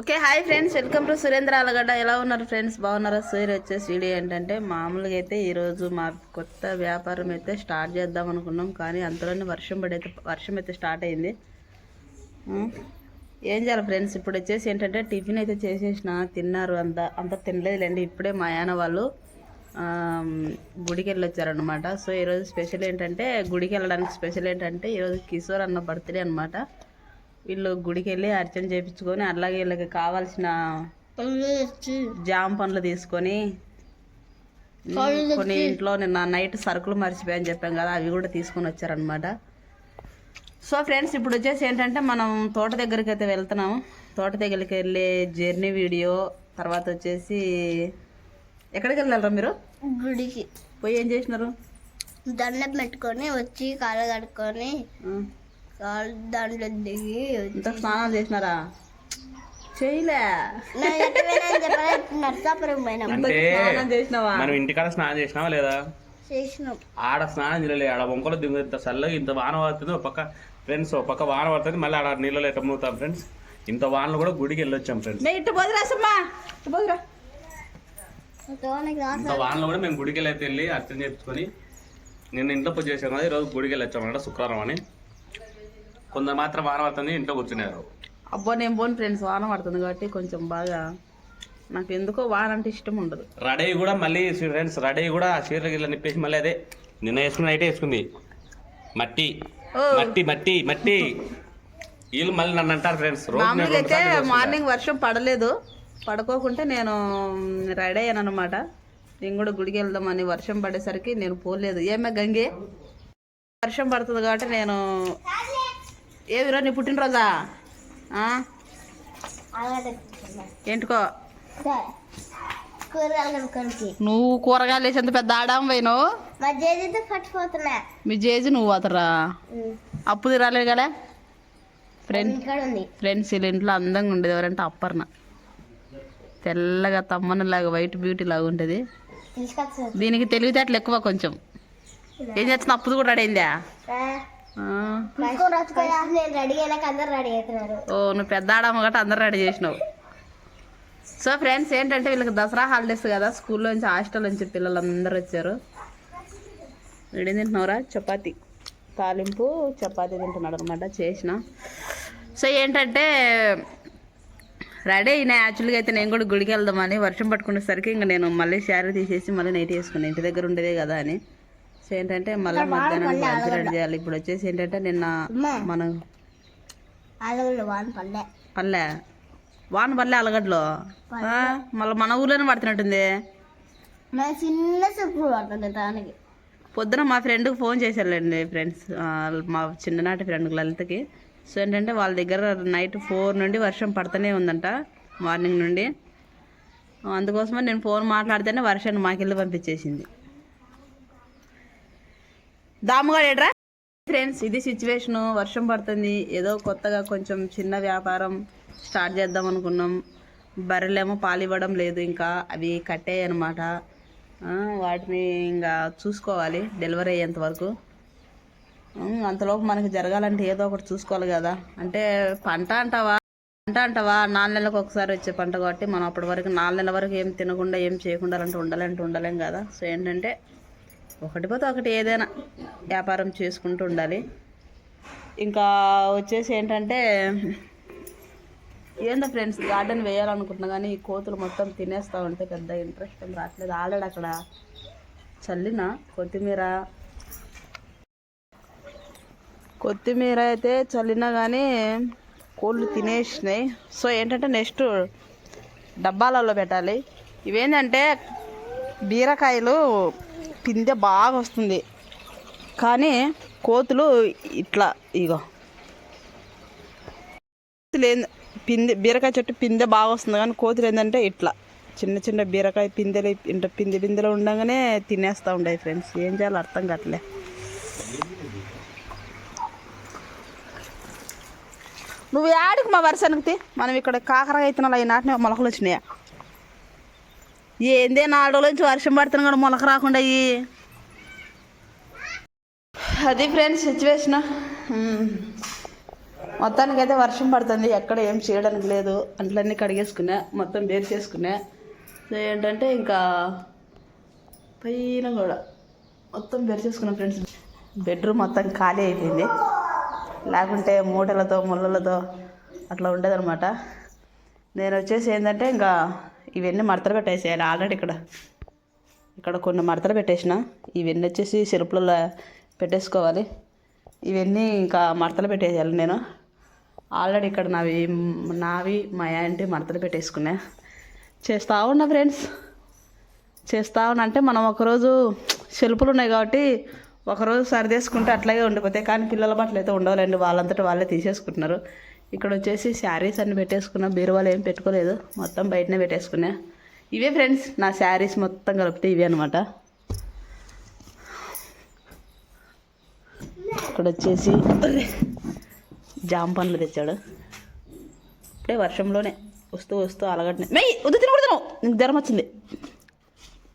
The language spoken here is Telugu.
Okay hi friends. Welcome to Surendra Alagadda. ఎలా ఉన్నారు ఫ్రెండ్స్? బాగున్నారా? సూర్య వచ్చేసి వీడియో ఏంటంటే మామూలుగా అయితే ఈరోజు మా కొత్త వ్యాపారం అయితే స్టార్ట్ చేద్దాం అనుకున్నాం కానీ అంతలోనే వర్షం పడైతే వర్షం అయితే స్టార్ట్ అయింది. ఏం చేయాలి ఫ్రెండ్స్? ఇప్పుడు వచ్చేసి ఏంటంటే టిఫిన్ అయితే చేసేసిన తిన్నారు. అంత అంత తినలేదులేండి. ఇప్పుడే మా ఆయన వాళ్ళు గుడికి వెళ్ళొచ్చారనమాట సో ఈరోజు స్పెషల్ ఏంటంటే గుడికి వెళ్ళడానికి స్పెషల్ ఏంటంటే ఈరోజు కిషోర్ అన్న బర్త్డే అనమాట వీళ్ళు గుడికి వెళ్ళి అర్చన చేయించుకొని అలాగే వీళ్ళకి కావాల్సిన జామ పండ్లు తీసుకొని కొన్ని ఇంట్లో నిన్న నైట్ సరుకులు మర్చిపోయని చెప్పాం కదా అవి కూడా తీసుకొని వచ్చారనమాట సో ఫ్రెండ్స్ ఇప్పుడు వచ్చేసి ఏంటంటే మనం తోట దగ్గరికి అయితే వెళ్తున్నాము. తోట దగ్గరికి వెళ్ళే జర్నీ వీడియో తర్వాత వచ్చేసి ఎక్కడికి వెళ్ళారా మీరు? గుడికి. పోయి ఏం చేసినారు? దండం పెట్టుకొని వచ్చి కాళ్ళు కడుక్కొని దాంట్లో దిగి ఇంత చేసినారా? చేయలే. నేను స్నానం చేసినావా? మనం ఇంటికాడ స్నానం చేసినావా లేదా? చేసినాం. ఆడ స్నానం చేయలే. ఆడ వంకలు దిగు ఇంత చల్లగా ఇంత వాన పడుతుంది. ఒక పక్క ఫ్రెండ్స్ ఒక పక్క వాన పడుతుంది. మళ్ళీ ఆడ నీళ్ళలో ఎట్ట మూతాం ఫ్రెండ్స్. ఇంత వానలు కూడా గుడికి వెళ్ళొచ్చాం ఫ్రెండ్స్. ఇటు పోదురా పోదురా. ఇంత వానలు కూడా మేము గుడికి వెళ్ళి వెళ్ళి అర్చన చేయించుకొని నిన్న ఇంట్లో పూజ చేసాం కదా ఈరోజు గుడికి వెళ్ళొచ్చాం అన్నమాట శుక్రవారం అని. కొందరు మాత్రం వాన పడుతుంది ఇంట్లో కూర్చున్నారు. అబ్బో నేను పోను ఫ్రెండ్స్ వాన పడుతుంది కాబట్టి కొంచెం బాగా నాకు ఎందుకో వాన అంటే ఇష్టం ఉండదు. రెడీ కూడా మళ్ళీ ఫ్రెండ్స్ రెడీ కూడా ఆ చీరలు గిట్ల నిప్పేసి మళ్ళీ అదే నిన్న వేసుకుని నైటే వేసుకుంది. మట్టి. ఓ. మట్టి మట్టి మట్టి. వీళ్ళు మళ్ళీ నన్ను అంటారు ఫ్రెండ్స్ రోజు మామూలుగా అయితే. మార్నింగ్ వర్షం పడలేదు. పడుకోకుంటే నేను రెడీ అయ్యాను అనమాట నేను కూడా గుడికి వెళ్దామని వర్షం పడేసరికి నేను పోలేదు. ఏమే గంగే? వర్షం పడుతుంది కాబట్టి నేను ఏమిరా నీ పుట్టినరోజా? ఏంటికో? నువ్వు కూరగాయలు వేసేంత పెద్ద ఆడాం పోయినావు మా చేసి నువ్వు అతరా అప్పు తిరాలేదు కదా? ఫ్రెండ్ ఇక్కడ ఉంది ఫ్రెండ్స్ వీళ్ళ ఇంట్లో అందంగా ఉండేది ఎవరంటే అప్పర్ణ. తెల్లగా తమ్మనలాగా వైట్ బ్యూటీ లాగా ఉంటుంది దీనికి తెలివితేటలు ఎక్కువ కొంచెం. ఏం చేస్తున్నా అప్పుది కూడా రెడీ అందరు ఓ నువ్వు పెద్ద ఆడమ్మ గట్ట అందరు రెడీ చేసినావు. సో ఫ్రెండ్స్ ఏంటంటే వీళ్ళకి దసరా హాలిడేస్ కదా స్కూల్లో నుంచి హాస్టల్ నుంచి పిల్లలందరూ వచ్చారు. వీడేం తింటున్నావురా? చపాతి. తాలింపు చపాతి తింటున్నాడు అనమాట చేసిన. సో ఏంటంటే రెడీ అయినా యాక్చువల్గా అయితే నేను కూడా గుడికి వెళ్దామని వర్షం పట్టుకునేసరికి ఇంకా నేను మళ్ళీ శారీ తీసేసి మళ్ళీ నైట్ వేసుకున్నాను ఇంటి దగ్గర ఉండేదే కదా అని. ఏంటంటే మళ్ళీ మధ్యాహ్నం లంచ్ రెడీ చేయాలి. ఇప్పుడు వచ్చేసి ఏంటంటే నిన్న మనం పల్లె వాన పల్లె అలగడ్లో మళ్ళీ మన ఊర్లోనే పడుతున్నట్టుంది. చిన్న సుప్పు పడుతుంది దానికి. పొద్దున మా ఫ్రెండ్కి ఫోన్ చేశారులేండి ఫ్రెండ్స్ మా చిన్ననాటి ఫ్రెండ్ లలితకి. సో ఏంటంటే వాళ్ళ దగ్గర నైట్ ఫోర్ నుండి వర్షం పడుతూనే ఉందంట మార్నింగ్ నుండి. అందుకోసమే నేను ఫోన్ మాట్లాడితేనే వర్షాన్ని మాకెళ్ళి పంపించేసింది. దాముగాడు ఏడ్రా ఫ్రెండ్స్ ఇది సిచ్యువేషను వర్షం పడుతుంది. ఏదో కొత్తగా కొంచెం చిన్న వ్యాపారం స్టార్ట్ చేద్దాం అనుకున్నాం. బర్రెలేమో పాలు ఇవ్వడం లేదు ఇంకా. అవి కట్టాయి అనమాట వాటిని ఇంకా చూసుకోవాలి. డెలివరీ అయ్యేంత వరకు. అంతలోపు మనకి జరగాలంటే ఏదో ఒకటి చూసుకోవాలి కదా. అంటే పంట అంటావా? పంట అంటావా? నాలుగు నెలలకు ఒకసారి వచ్చే పంట కాబట్టి మనం అప్పటి వరకు నాలుగు నెలల వరకు ఏం తినకుండా ఏం చేయకుండా అలాంటి ఉండాలంటే ఉండలేం కదా. సో ఏంటంటే ఒకటి పోతే ఒకటి ఏదైనా వ్యాపారం చేసుకుంటూ ఉండాలి. ఇంకా వచ్చేసి ఏంటంటే ఏందో ఫ్రెండ్స్ గార్డెన్ వేయాలనుకుంటున్నా కానీ ఈ కోతులు మొత్తం తినేస్తూ ఉంటే పెద్ద ఇంట్రెస్ట్ ఏం రావట్లేదు. ఆల్రెడీ అక్కడ చల్లిన కొత్తిమీర కొత్తిమీర అయితే చల్లినా కానీ కోళ్ళు తినేసినాయి. సో ఏంటంటే నెక్స్ట్ డబ్బాలలో పెట్టాలి. ఇవేంటంటే బీరకాయలు పిందె బాగా వస్తుంది. కానీ కోతులు ఇట్లా ఇగో. కోతులు ఏంది? పిందె బీరకాయ చెట్టు పిందె బాగా వస్తుంది. కానీ కోతులు ఏంటంటే ఇట్లా చిన్న చిన్న బీరకాయ పిందెలు ఇంత పిందె పిందెలు ఉండగానే తినేస్తూ ఉండే ఫ్రెండ్స్. ఏం చేయాలో అర్థం కావట్లే. నువ్వు యాడికి మా వరుసనికి మనం ఇక్కడ కాకరకాయ ఇతనాలు అవి నాటిన మొలకలు వచ్చినాయా? ఏందే నాలుగు నుంచి వర్షం పడుతున్నా కూడా మొలక రాకుండా అది ఫ్రెండ్స్ సిచ్యువేషన్ మొత్తానికైతే వర్షం పడుతుంది ఎక్కడ ఏం చేయడానికి లేదు. అంట్లన్నీ కడిగేసుకున్నా మొత్తం బేర్ చేసుకున్నా సో ఏంటంటే ఇంకా పైన కూడా మొత్తం బేర్ చేసుకున్నాం ఫ్రెండ్స్ బెడ్రూమ్ మొత్తం ఖాళీ అయిపోయింది. లేకుంటే మూటలతో ముళ్ళలతో అట్లా ఉండేదన్నమాట. నేను వచ్చేసి ఏంటంటే ఇంకా ఇవన్నీ మడతలు పెట్టేసేయాలి ఆల్రెడీ ఇక్కడ. ఇక్కడ కొన్ని మడతలు పెట్టేసిన ఇవన్నీ వచ్చేసి సెల్ఫ్లలో పెట్టేసుకోవాలి. ఇవన్నీ ఇంకా మడతలు పెట్టేయాలి నేను. ఆల్రెడీ ఇక్కడ నావి నావి మా యాంటీ మడతలు పెట్టేసుకున్నా చేస్తా ఉన్నా ఫ్రెండ్స్. చేస్తా ఉన్నా అంటే మనం ఒకరోజు సెల్ఫ్లు ఉన్నాయి కాబట్టి ఒకరోజు సరిదేసుకుంటే అట్లాగే ఉండిపోతాయి. కానీ పిల్లల బట్టలు అయితే ఉండవాలండి వాళ్ళంతటా వాళ్ళే తీసేసుకుంటున్నారు. ఇక్కడ వచ్చేసి శారీస్ అన్ని పెట్టేసుకున్నా బీరువాలు ఏం పెట్టుకోలేదు. మొత్తం బయటనే పెట్టేసుకున్నా. ఇవే ఫ్రెండ్స్ నా శారీస్ మొత్తం కలిపితే ఇవే అనమాట ఇక్కడ వచ్చేసి జామ పండ్లు తెచ్చాడు. ఇప్పుడే వర్షంలోనే వస్తూ వస్తూ అలగట్నే మెయ్యి వద్దు తినకూడదు నీకు జ్వరం వచ్చింది.